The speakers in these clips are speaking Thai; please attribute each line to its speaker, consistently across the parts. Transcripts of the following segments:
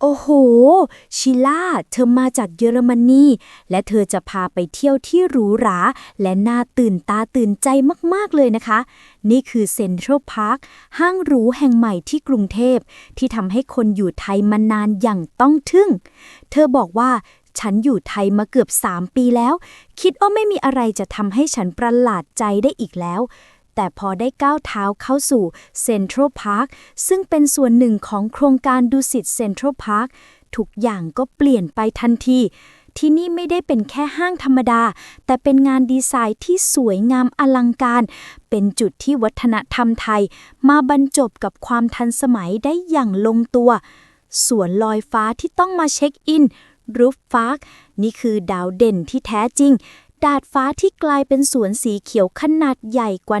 Speaker 1: โอ้โห ชิล่า เธอมาจากเยอรมนี และเธอจะพาไปเที่ยวที่หรูหรา และน่าตื่นตาตื่นใจมาก ๆ เลยนะคะ นี่คือเซ็นทรัลพาร์ค ห้างหรูแห่งใหม่ที่กรุงเทพ ที่ทำให้คนอยู่ไทยมานานอย่างต้องทึ่ง เธอบอกว่าฉันอยู่ไทยมาเกือบ 3 ปีแล้ว คิดว่าไม่มีอะไรจะทำให้ฉันประหลาดใจได้อีกแล้ว แต่พอได้ก้าวเท้าเข้าสู่เซ็นทรัลพาร์คซึ่งเป็นส่วนหนึ่งของโครงการดูสิตเซ็นทรัลพาร์คทุกอย่างก็เปลี่ยนไปทันทีที่นี่ไม่ได้เป็นแค่ห้างธรรมดา แต่เป็นงานดีไซน์ที่สวยงามอลังการ เป็นจุดที่วัฒนธรรมไทย มาบรรจบกับความทันสมัยได้อย่างลงตัว สวนลอยฟ้าที่ต้องมาเช็คอินรูฟฟาร์กนี่คือดาวเด่นที่แท้จริง ดาดฟ้าที่กลายเป็นสวนสีเขียวขนาดใหญ่กว่า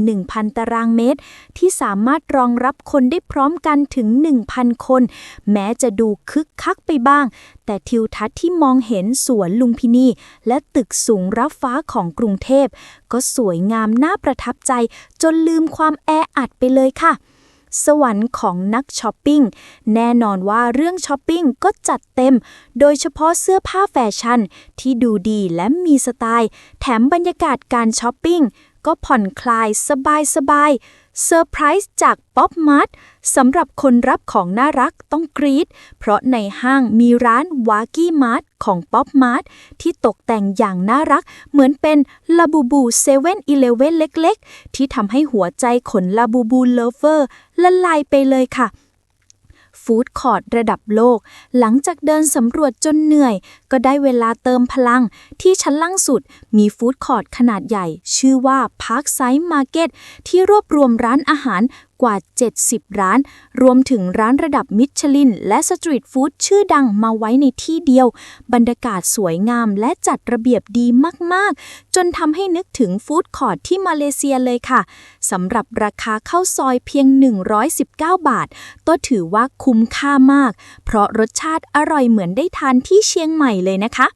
Speaker 1: 11,000 ตารางเมตร ที่สามารถรองรับคนได้พร้อมกันถึง 1,000 คน แม้จะดูคึกคักไปบ้าง แต่ทิวทัศน์ที่มองเห็นสวนลุมพินีและตึกสูงรับฟ้าของกรุงเทพ ก็สวยงามน่าประทับใจจนลืมความแออัดไปเลยค่ะ สวรรค์ของนักช้อปปิ้ง แน่นอนว่าเรื่องช้อปปิ้งก็จัดเต็ม โดยเฉพาะเสื้อผ้าแฟชั่นที่ดูดีและมีสไตล์ แถมบรรยากาศการช้อปปิ้ง ก็ผ่อนคลายสบายสบายเซอร์ไพรส์จากป๊อปมาร์ทสำหรับคนรับของน่ารักต้องกรี๊ดเพราะในห้างมีร้านวากี้มาร์ทของป๊อปมาร์ทที่ตกแต่งอย่างน่ารัก เหมือนเป็นลาบูบูเซเว่นอีเลเว่นเล็กๆ ที่ทำให้หัวใจขนลาบูบูเลเวอร์ละลายไปเลยค่ะ ฟู้ดคอร์ดระดับโลก หลังจากเดินสำรวจจนเหนื่อย ก็ได้เวลาเติมพลัง ที่ชั้นล่างสุดมีฟู้ดคอร์ดขนาดใหญ่ ชื่อว่า Park Side Market ที่รวบรวมร้านอาหาร กว่า 70 ร้าน รวมถึงร้านระดับมิชลิน และสตรีทฟู้ดชื่อดังมาไว้ในที่เดียว บรรยากาศสวยงามและจัดระเบียบดีมาก ๆ จนทำให้นึกถึงฟู้ดคอร์ทที่มาเลเซียเลยค่ะสำหรับราคาเข้าซอยเพียง 119 บาท ก็ถือว่าคุ้มค่ามาก เพราะรสชาติอร่อยเหมือนได้ทานที่เชียงใหม่เลยนะคะ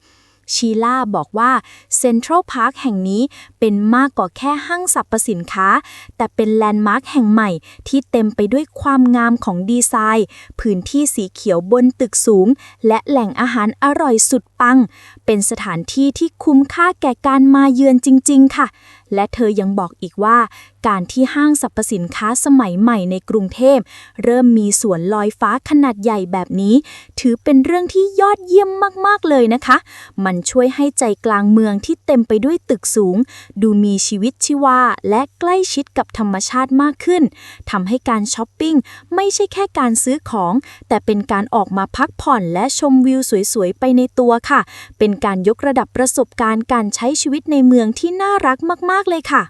Speaker 1: ชีล่าบอกว่าเซ็นทรัลพาร์คแห่งนี้เป็นมากกว่าแค่ห้างสรรพสินค้า แต่เป็นแลนด์มาร์คแห่งใหม่ที่เต็มไปด้วยความงามของดีไซน์ พื้นที่สีเขียวบนตึกสูง และแหล่งอาหารอร่อยสุดปัง เป็นสถานที่ที่คุ้มค่าแก่การมาเยือนจริง ๆ ค่ะและเธอยังบอกอีกว่า การที่ห้างสรรพสินค้าสมัยใหม่ในกรุงเทพ เริ่มมีสวนลอยฟ้าขนาดใหญ่แบบนี้ ถือเป็นเรื่องที่ยอดเยี่ยมมากๆเลยนะคะ มันช่วยให้ใจกลางเมืองที่เต็มไปด้วยตึกสูง ดูมีชีวิตชีวาและใกล้ชิดกับธรรมชาติมากขึ้นทำให้การช้อปปิ้งไม่ใช่แค่การซื้อของ แต่เป็นการออกมาพักผ่อนและชมวิวสวยๆไปในตัวค่ะ เป็นการยกระดับประสบการณ์การใช้ชีวิตในเมืองที่น่ารักมากๆเลยค่ะ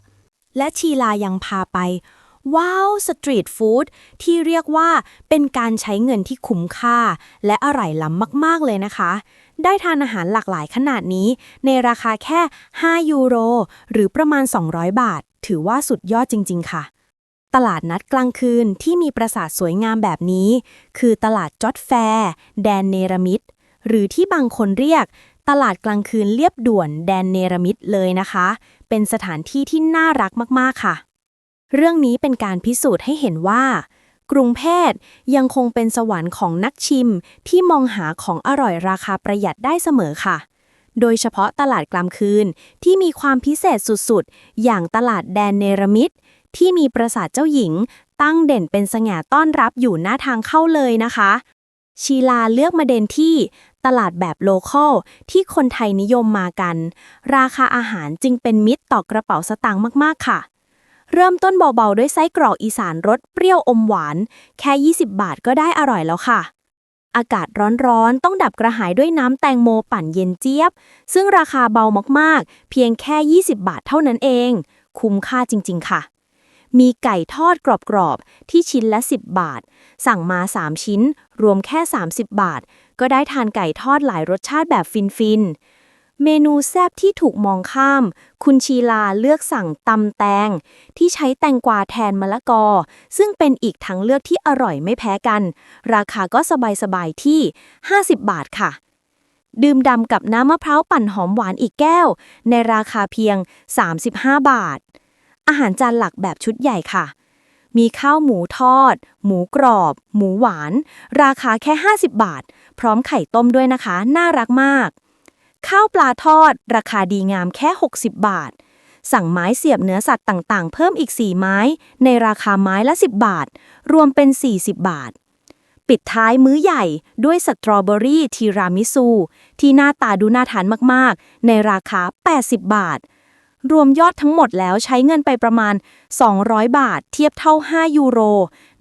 Speaker 2: และชีลายังพาไป ว้าวสตรีทฟู้ดที่เรียกว่าเป็นการใช้เงินที่คุ้มค่า และอร่อยล้ำมาก ๆ เลยนะคะ ได้ทานอาหารหลากหลายขนาดนี้ ในราคาแค่ 5 ยูโร หรือประมาณ 200 บาท ถือว่าสุดยอดจริง ๆ ค่ะตลาดนัดกลางคืนที่มีปราสาทสวยงามแบบนี้ คือตลาดจอดแฟร์แดนเนรมิตหรือที่บางคนเรียก ตลาดกลางคืนเรียบด่วนแดนเนรมิตเลยนะคะ เป็นสถานที่ที่น่ารักมากๆค่ะ เรื่องนี้เป็นการพิสูจน์ให้เห็นว่า กรุงเทพยังคงเป็นสวรรค์ของนักชิมที่มองหาของอร่อยราคาประหยัดได้เสมอค่ะ โดยเฉพาะตลาดกลางคืนที่มีความพิเศษสุดๆ อย่างตลาดแดนเนรมิตที่มีปราสาทเจ้าหญิง ตั้งเด่นเป็นสง่าต้อนรับอยู่หน้าทางเข้าเลยนะคะ ชีลาเลือกมาเด่นที่ ตลาดแบบโลคอลที่คนไทยนิยมมากัน ราคาอาหารจึงเป็นมิตรต่อกระเป๋าสตางค์มากๆค่ะ เริ่มต้นเบาๆ ด้วยไส้กรอกอีสานรสเปรี้ยวอมหวาน แค่ 20 บาทก็ได้อร่อยแล้วค่ะ อากาศร้อนๆ ต้องดับกระหายด้วยน้ำแตงโมปั่นเย็นเจี๊ยบ ซึ่งราคาเบามากๆ เพียงแค่ 20 บาทเท่านั้นเอง คุ้มค่าจริง ๆ ค่ะมีไก่ทอดกรอบๆ ที่ชิ้นละ 10 บาท สั่งมา 3 ชิ้น รวมแค่ 30 บาท ก็ได้ทานไก่ทอดหลายรสชาติแบบฟินๆ เมนูแซบที่ถูกมองข้าม คุณชีลาเลือกสั่งตำแตง ที่ใช้แตงกวาแทนมะละกอ ซึ่งเป็นอีกทางเลือกที่อร่อยไม่แพ้กัน ราคาก็สบายๆที่ 50 บาทค่ะ ดื่มดำกับน้ำมะพร้าวปั่นหอมหวานอีกแก้ว ในราคาเพียง 35 บาท อาหารจานหลักแบบชุดใหญ่ค่ะมีข้าวหมูทอด หมูกรอบ หมูหวาน ราคาแค่ 50 บาท พร้อมไข่ต้มด้วยนะคะ น่ารักมาก ข้าวปลาทอด ราคาดีงามแค่ 60 บาท สั่งไม้เสียบเนื้อสัตว์ต่างๆ เพิ่มอีก 4 ไม้ ในราคาไม้ละ 10 บาท รวมเป็น 40 บาท ปิดท้ายมื้อใหญ่ด้วยสตรอเบอรี่ทีรามิซู ที่หน้าตาดูน่าทานมากๆ ในราคา 80 บาท รวมยอดทั้งหมดแล้วใช้เงินไปประมาณ 200 บาท เทียบเท่า 5 ยูโร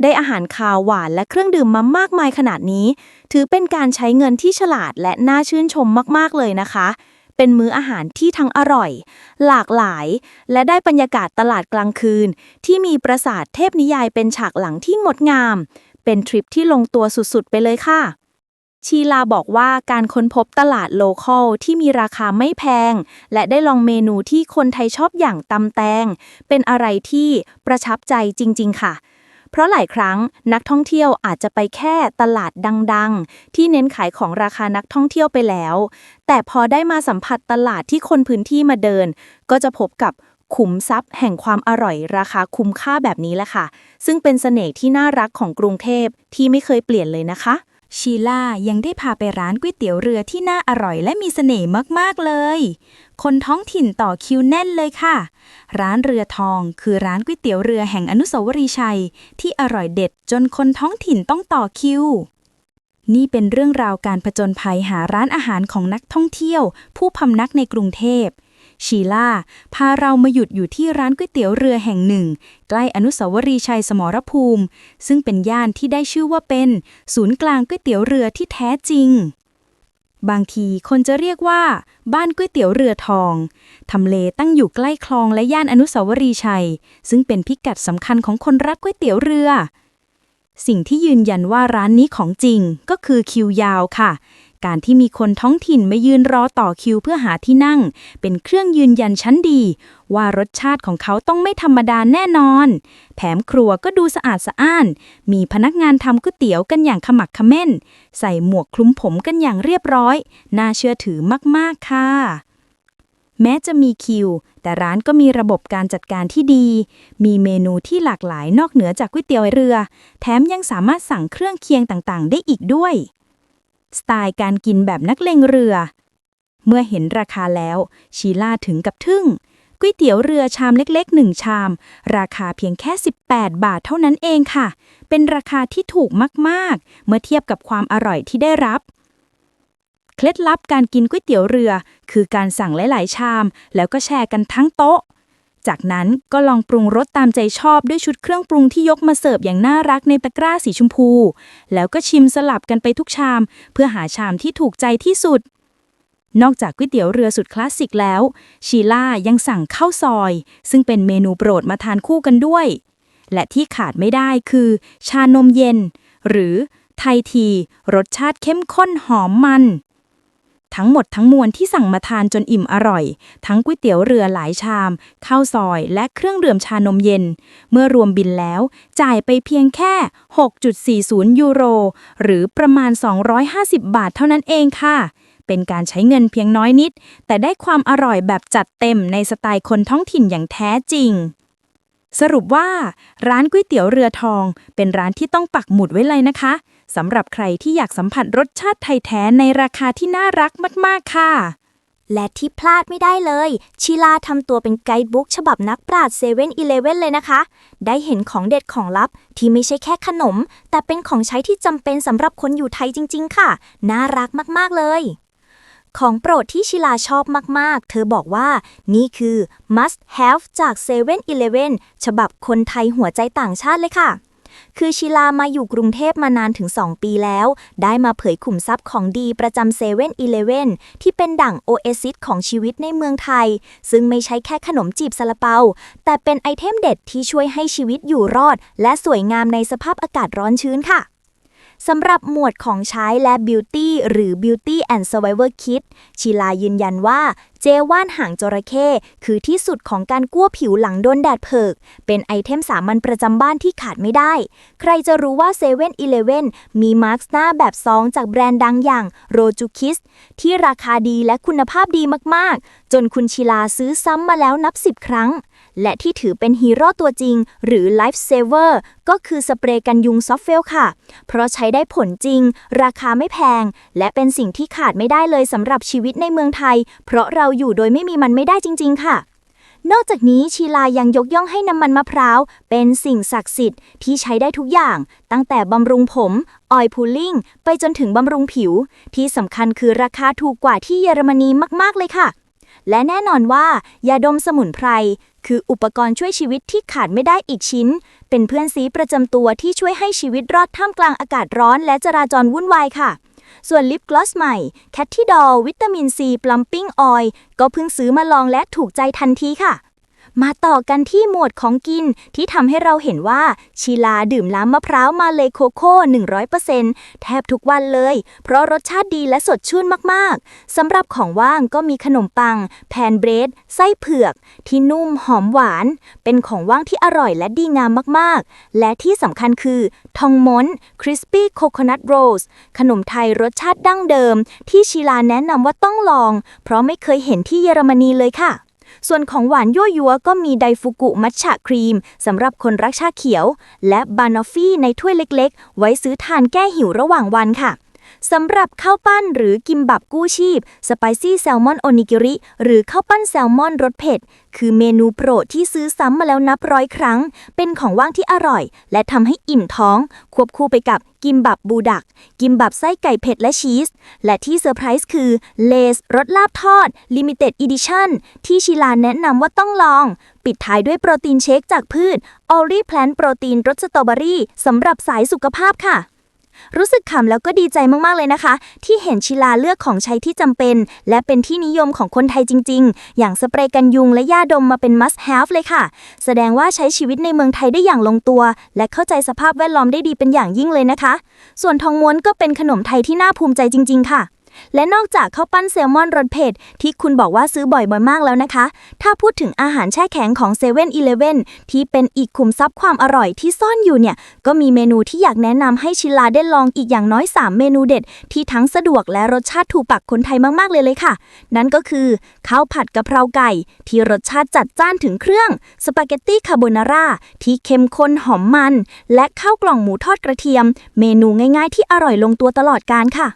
Speaker 2: ได้อาหารคาวหวานและเครื่องดื่มมามากมายขนาดนี้ ถือเป็นการใช้เงินที่ฉลาดและน่าชื่นชมมาก ๆ เลยนะคะ เป็นมื้ออาหารที่ทั้งอร่อย หลากหลาย และได้บรรยากาศตลาดกลางคืน ที่มีปราสาทเทพนิยายเป็นฉากหลังที่งดงาม เป็นทริปที่ลงตัวสุด ๆ ไปเลยค่ะ ชีลาบอกว่าการค้นพบตลาดโลคอลที่มีราคาไม่แพง และได้ลองเมนูที่คนไทยชอบอย่างตำแตง เป็นอะไรที่ประทับใจจริง ๆ ค่ะ เพราะหลายครั้งนักท่องเที่ยวอาจจะไปแค่ตลาดดังๆ ที่เน้นขายของราคานักท่องเที่ยวไปแล้ว แต่พอได้มาสัมผัสตลาดที่คนพื้นที่มาเดิน ก็จะพบกับขุมทรัพย์แห่งความอร่อยราคาคุ้มค่าแบบนี้แหละค่ะ ซึ่งเป็นเสน่ห์ที่น่ารักของกรุงเทพที่ไม่เคยเปลี่ยนเลยนะคะ
Speaker 1: ชีล่ายังได้พาไปร้านก๋วยเตี๋ยวเรือที่น่าอร่อยและมีเสน่ห์มาก ๆ เลย คนท้องถิ่นต่อคิวแน่นเลยค่ะ ร้านเรือทองคือร้านก๋วยเตี๋ยวเรือแห่งอนุสาวรีย์ชัย ที่อร่อยเด็ดจนคนท้องถิ่นต้องต่อคิว นี่เป็นเรื่องราวการผจญภัยหาร้านอาหารของนักท่องเที่ยว ผู้พำนักในกรุงเทพ ชีล่า พาเรามาหยุดอยู่ที่ร้านก๋วยเตี๋ยวเรือแห่งหนึ่ง ใกล้อนุสาวรีย์ชัยสมรภูมิ ซึ่งเป็นย่านที่ได้ชื่อว่าเป็น ศูนย์กลางก๋วยเตี๋ยวเรือที่แท้จริง บางทีคนจะเรียกว่า บ้านก๋วยเตี๋ยวเรือทอง ทำเลตั้งอยู่ใกล้คลองและย่านอนุสาวรีย์ชัย ซึ่งเป็นพิกัดสำคัญของคนรักก๋วยเตี๋ยวเรือ สิ่งที่ยืนยันว่าร้านนี้ของจริงก็คือคิวยาวค่ะ การที่มีคนท้องถิ่นมายืนรอต่อคิวเพื่อหาที่นั่ง เป็นเครื่องยืนยันชั้นดี ว่ารสชาติของเขาต้องไม่ธรรมดาแน่นอนแถมครัวก็ดูสะอาดสะอ้าน มีพนักงานทำก๋วยเตี๋ยวกันอย่างขมักเขม้น ใส่หมวกคลุมผมกันอย่างเรียบร้อย น่าเชื่อถือมาก ๆ ค่ะแม้จะมีคิว แต่ร้านก็มีระบบการจัดการที่ดี มีเมนูที่หลากหลายนอกเหนือจากก๋วยเตี๋ยวเรือ แถมยังสามารถสั่งเครื่องเคียงต่างๆ ได้อีกด้วย สไตล์การกินแบบนักเลงเรือ เมื่อเห็นราคาแล้ว ชีล่าถึงกับทึ่งก๋วยเตี๋ยวเรือชามเล็กๆหนึ่งชาม ราคาเพียงแค่ 18 บาทเท่านั้นเองค่ะ เป็นราคาที่ถูกมากๆ เมื่อเทียบกับความอร่อยที่ได้รับ เคล็ดลับการกินก๋วยเตี๋ยวเรือ คือการสั่งหลายๆ ชาม แล้วก็แชร์กันทั้งโต๊ะ จากนั้นก็ลองปรุงรสตามใจชอบด้วยชุดเครื่องปรุงที่ยกมาเสิร์ฟอย่างน่ารักในตะกร้าสีชมพู แล้วก็ชิมสลับกันไปทุกชาม เพื่อหาชามที่ถูกใจที่สุด นอกจากก๋วยเตี๋ยวเรือสุดคลาสสิกแล้ว ชีล่ายังสั่งข้าวซอย ซึ่งเป็นเมนูโปรดมาทานคู่กันด้วย และที่ขาดไม่ได้คือ ชานมเย็น หรือไทยที รสชาติเข้มข้นหอมมัน ทั้งหมดทั้งมวลที่สั่งมาทานจนอิ่มอร่อย ทั้งก๋วยเตี๋ยวเรือหลายชามข้าวซอยและเครื่องดื่มชานมเย็น เมื่อรวมบินแล้ว จ่ายไปเพียงแค่ 6.40 ยูโร หรือประมาณ 250 บาทเท่านั้นเองค่ะ เป็นการใช้เงินเพียงน้อยนิด แต่ได้ความอร่อยแบบจัดเต็มในสไตล์คนท้องถิ่นอย่างแท้จริงสรุปว่า ร้านก๋วยเตี๋ยวเรือทอง เป็นร้านที่ต้องปักหมุดไว้เลยนะคะ สำหรับใครที่อยากสัมผัสรสชาติไทยแท้ในราคาที่น่ารักมาก ๆ ค่ะ
Speaker 3: และที่พลาดไม่ได้เลย ชิลาทำตัวเป็นไกด์บุ๊กฉบับนักปราชญ์เซเว่นอีเลเว่นเลยนะคะ ได้เห็นของเด็ดของลับที่ไม่ใช่แค่ขนม แต่เป็นของใช้ที่จำเป็นสำหรับคนอยู่ไทยจริง ๆ ค่ะ น่ารักมาก ๆ เลยของโปรดที่ชิลาชอบมาก ๆ เธอบอกว่านี่คือ must have จาก7 e เ e ่ e อฉบับคนไทยหัวใจต่างชาติเลยค่ะ คือชิลามาอยู่กรุงเทพมานานถึง 2 ปีแล้ว ได้มาเผยขุมทรัพย์ของดีประจำเซเว่นอีเลเว่นที่เป็นดั่งโอเอซิสของชีวิตในเมืองไทย ซึ่งไม่ใช่แค่ขนมจีบซาลาเปา แต่เป็นไอเทมเด็ดที่ช่วยให้ชีวิตอยู่รอด และสวยงามในสภาพอากาศร้อนชื้นค่ะ สำหรับหมวดของใช้และ Beauty หรือ Beauty and Survivor Kit ชิลายืนยันว่า เจว่านหางจระเข้คือที่สุดของการกู้วผิวหลังโดนแดดเผิก เป็นไอเทมสามัญประจำบ้านที่ขาดไม่ได้ ใครจะรู้ว่า7 e เ e ่ e อมีมาร์กหน้าแบบซองจากแบรนด์ดังอย่าง r o j u k i s ที่ราคาดีและคุณภาพดีมากๆ จนคุณชิลาซื้อซ้ำมาแล้วนับ 10 ครั้ง และที่ถือเป็นฮีโร่ตัวจริง หรือ Life Saver ก็คือสเปรย์กันยุงซอฟเฟลค่ะ เพราะใช้ได้ผลจริง ราคาไม่แพง และเป็นสิ่งที่ขาดไม่ได้เลยสำหรับชีวิตในเมืองไทย เพราะเราอยู่โดยไม่มีมันไม่ได้จริง ๆ ค่ะนอกจากนี้ชีลายังยกย่องให้น้ำมันมะพร้าว เป็นสิ่งศักดิ์สิทธิ์ที่ใช้ได้ทุกอย่าง ตั้งแต่บำรุงผม ออยพูลลิ่ง ไปจนถึงบำรุงผิว ที่สำคัญคือราคาถูกกว่าที่เยอรมนีมาก ๆ เลยค่ะ และแน่นอนว่า ยาดมสมุนไพร คืออุปกรณ์ช่วยชีวิตที่ขาดไม่ได้อีกชิ้น เป็นเพื่อนซีประจำตัวที่ช่วยให้ชีวิตรอดท่ามกลางอากาศร้อนและจราจรวุ่นวายค่ะ ส่วนลิปกลอสใหม่แคทที่ดอลวิตามินซีปลัมปิ้งออยล์ก็เพิ่งซื้อมาลองและถูกใจทันทีค่ะ มาต่อกันที่หมวดของกินที่ทำให้เราเห็นว่าชีลาดื่มน้ำมะพร้าวมาเลโคโค่100%แทบทุกวันเลย เพราะรสชาติดีและสดชื่นมากๆสำหรับของว่างก็มีขนมปัง แพนเบรด ไส้เผือก ที่นุ่มหอมหวาน เป็นของว่างที่อร่อยและดีงามมากๆ และที่สำคัญคือ ทองม้นคริสปี้โคโคนัทโรสขนมไทยรสชาติดั้งเดิม ที่ชีลาแนะนำว่าต้องลอง เพราะไม่เคยเห็นที่เยอรมนีเลยค่ะ ส่วนของหวานยั่วยัวก็มีไดฟุกุมัทฉะครีมสำหรับคนรักชาเขียว และบานอฟฟี่ในถ้วยเล็กๆ ไว้ซื้อทานแก้หิวระหว่างวันค่ะ สำหรับข้าวปั้นหรือกิมบับกู้ชีพสไปซี่แซลมอนโอนิกิริ หรือข้าวปั้นแซลมอนรสเผ็ด คือเมนูโปรดที่ซื้อซ้ำมาแล้วนับร้อยครั้ง เป็นของว่างที่อร่อย และทำให้อิ่มท้อง ควบคู่ไปกับกิมบับบูดัก กิมบับไส้ไก่เผ็ดและชีส และที่เซอร์ไพรส์คือเลสรสลาบทอด Limited Edition ที่ชิลาแนะนำว่าต้องลอง ปิดท้ายด้วยโปรตีนเชคจากพืชออรีแพลนโปรตีนรสสตรอเบอรี่สำหรับสายสุขภาพค่ะ รู้สึกขำแล้วก็ดีใจมากๆเลยนะคะ ที่เห็นชิลาเลือกของใช้ที่จำเป็น และเป็นที่นิยมของคนไทยจริง ๆ อย่างสเปรย์กันยุงและยาดมมาเป็น must have เลยค่ะ แสดงว่าใช้ชีวิตในเมืองไทยได้อย่างลงตัว และเข้าใจสภาพแวดล้อมได้ดีเป็นอย่างยิ่งเลยนะคะ ส่วนทองม้วนก็เป็นขนมไทยที่น่าภูมิใจจริง ๆ ค่ะ และนอกจากข้าวปั้นแซลมอนรสเผ็ดที่คุณบอกว่าซื้อบ่อยๆมากแล้วนะคะ ถ้าพูดถึงอาหารแช่แข็งของ7 e เ e ่ e อที่เป็นอีกขุมทรัพย์ความอร่อยที่ซ่อนอยู่เนี่ย ก็มีเมนูที่อยากแนะนำให้ชิลาได้ลองอีกอย่างน้อย 3 เมนูเด็ด ที่ทั้งสะดวกและรสชาติถูกปากคนไทยมากๆเลยเลยค่ะ นั่นก็คือข้าวผัดกะเพราไก่ ที่รสชาติจัดจ้านถึงเครื่องสปาเกตตี้คาโบนาร่าที่เข้มข้นหอมมัน และข้าวกล่องหมูทอดกระเทียม เมนูง่ายๆ ที่อร่อยลงตัวตลอดการค่ะ